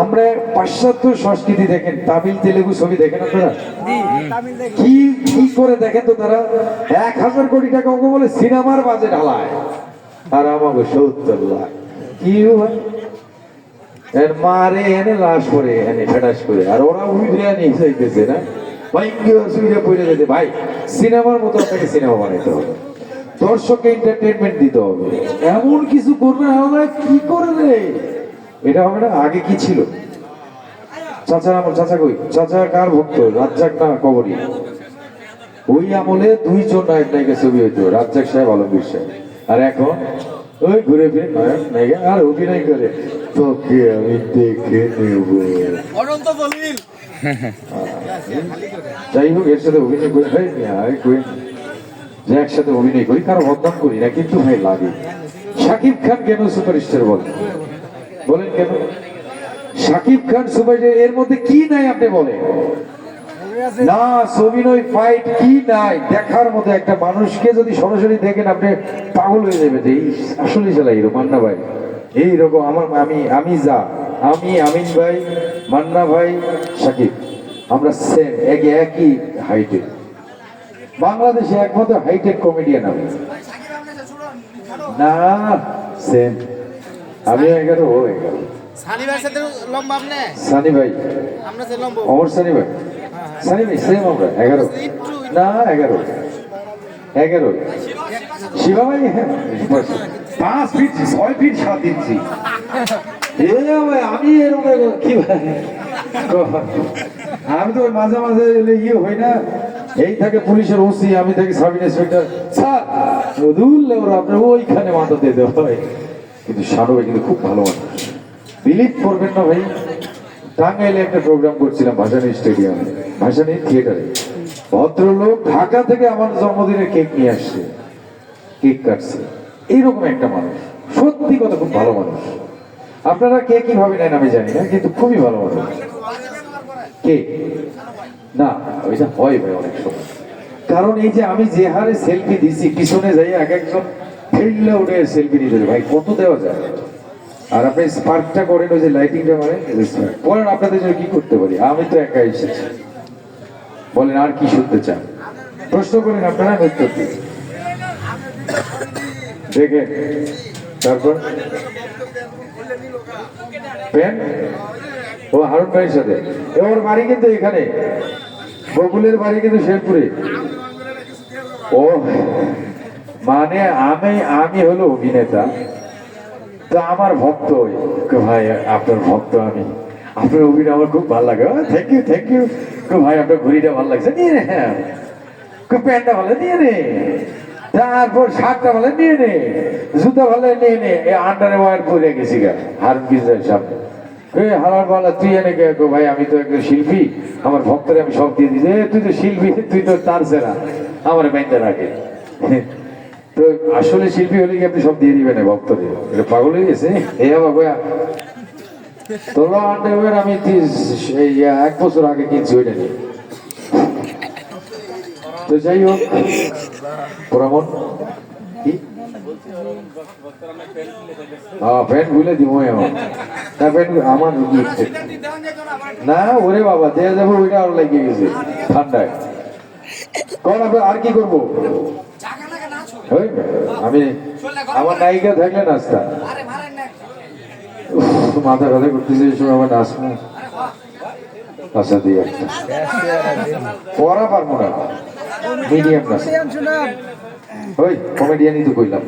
আমরা পাশ্চাত্য সংস্কৃতি দেখেন তামিল তেলেগু ছবি দেখেন আপনারা? কি কি করে দেখেন তো তারা? এক হাজার কোটি টাকা ওকে বলে সিনেমার বাজে ঢালায় আর আমাকে সত্তর লাখ। কি এর মারে এনে লাশ করে এনে ফেটাস করে। আর ওরা উইরে নিয়ে চাইতেছে না? ভাই কি অসুবিধা পড়ে যেতে ভাই সিনেমার মতো আপনাকে সিনেমা বানাইতে হবে। দর্শককে এন্টারটেনমেন্ট দিতে হবে। এমন কিছু করবে আমরা কি করে রে? এটা হবে না আগে কি ছিল? চাচা আমার চাচা কই? চাচা কার ভক্ত? রাজ্জাক না কবরী? ওই আমলে দুইজন নায়ক নায়িকা ছবি হইতো রাজ্জাক সাহেব আলমগীর সাহেব। আর এখন? ওই ঘুরে ফিরে নায়ক নায়িকা আর অভিনয় করে। তোকে আমি দেখে নেব। অনন্ত দলিল যাই হোক এর সাথে অভিনয় করে। ভাই আরে কই? যে একসাথে অভিনয় করি কারও বদনাম করি না কিন্তু ভাই লাগে। শাকিব খান কেন সুপারস্টার বলেন বলেন কেন? শাকিব খান সুপার এর মধ্যে কি নাই আপনি বলেন? না অভিনয় ফাইট কি নাই? দেখার মতো একটা মানুষকে যদি সরাসরি দেখেন, আপনি পাগল হয়ে যাবেন যে আসলে চালাই মান্না ভাই। এইরকম আমার, আমি আমি যা, আমি আমিন ভাই, মান্না ভাই সাকিব আমরা সেম একই একই হাইটের বাংলাদেশে একমাত্র হাইটেক কমেডিয়ান আমি। না সেম আমি এগারো ও এগারো। সানি ভাইয়ের সাথে লম্বা আপনি? সানি ভাই। আমরা যে লম্বা। অমর সানি ভাই। সানি ভাই সেম আমরা এগারো। না এগারো। এগারো। শিবা ভাই হ্যাঁ পাঁচ ফিট ছয় ফিট সাত ইঞ্চি এ ভাই আমি এরকম কি ভাই? আমি তো মাঝে মাঝে এলে ইয়ে হই না। এই থাকে পুলিশের ওসি আমি থাকি সাব ইন্সপেক্টর স্যার মধুল ওরা আপনার ওইখানে মাথা দিয়ে দিতে হয়। কিন্তু শানু ভাই কিন্তু খুব ভালো মানুষ। বিলিভ করবেন না ভাই। টাঙ্গাইলে একটা প্রোগ্রাম করছিলাম ভাসানী স্টেডিয়ামে ভাসানী থিয়েটারে ভদ্রলোক ঢাকা থেকে আমার জন্মদিনের কেক নিয়ে আসছে। কেক কাটছে। এইরকম একটা মানুষ। সত্যি কথা, খুব ভালো মানুষ। আপনারা কে কীভাবে নেন আমি জানি না, কিন্তু খুবই ভালো মানুষ। কে? না, ওইটা হয় ভাই অনেক সময়। কারণ এই যে আমি যে হারে সেলফি দিছি, পিছনে যাই এক একজন ফেললে উঠে সেলফি হবে। ভাই, কত দেওয়া যায়? আর আপনি স্পার্কটা করেন, ওই যে লাইটিংটা মারেন বলেন, আপনাদের জন্য কি করতে পারি? আমি তো একা এসেছি বলেন, আর কি শুনতে চান? প্রশ্ন করেন আপনারা উত্তর দিই। দেখে তারপর? পেন? ও, হারুন ভাইয়ের সাথে। ওর বাড়ি কিন্তু এখানে। বকুলের বাড়ি কিন্তু শেরপুরে। ও মানে আমি আমি হলো অভিনেতা। তো আমার ভক্ত ভাই, আপনার ভক্ত আমি। আপনার অভিনয় আমার খুব ভালো লাগে। থ্যাংক ইউ থ্যাংক ইউ ভাই, আপনার ঘড়িটা ভালো লাগছে? নিয়ে নে হ্যাঁ। প্যান্টটা ভালো নিয়ে নে। তারপর শার্টটা ভালো নিয়ে নে। জুতা ভালো নিয়ে নে। এই আন্ডারে ওয়ার পরে গেছি গা, হারুন পিজার সামনে। এই হারার বলা, তুই এনে কো? ভাই, আমি তো একজন শিল্পী। আমার ভক্তরে আমি সব দিয়ে দিছি তুই তো শিল্পী, তুই তো তার সেরা। আমার ব্যাংকে রাখে তো আসলে শিল্পী হলে কি আপনি সব দিয়ে দিবেন এটা পাগল হয়ে গেছে? এই আমি এক বছর আগে কিনছি ওইটা নিয়ে। তো যাই হোক পুরামন আমার না, ওরে বাবা ওইটা গেছে। ঠান্ডায়। আর কি করব? আমি আমার নায়িকা থাকলে নাচতাম। মাথা ব্যথা করতেছে সময় আমার নাচবো। আচ্ছা দিয়ে একটা পড়া পারব না। মিডিয়াম নাচ। ওই কমেডিয়ানই তো কইলাম।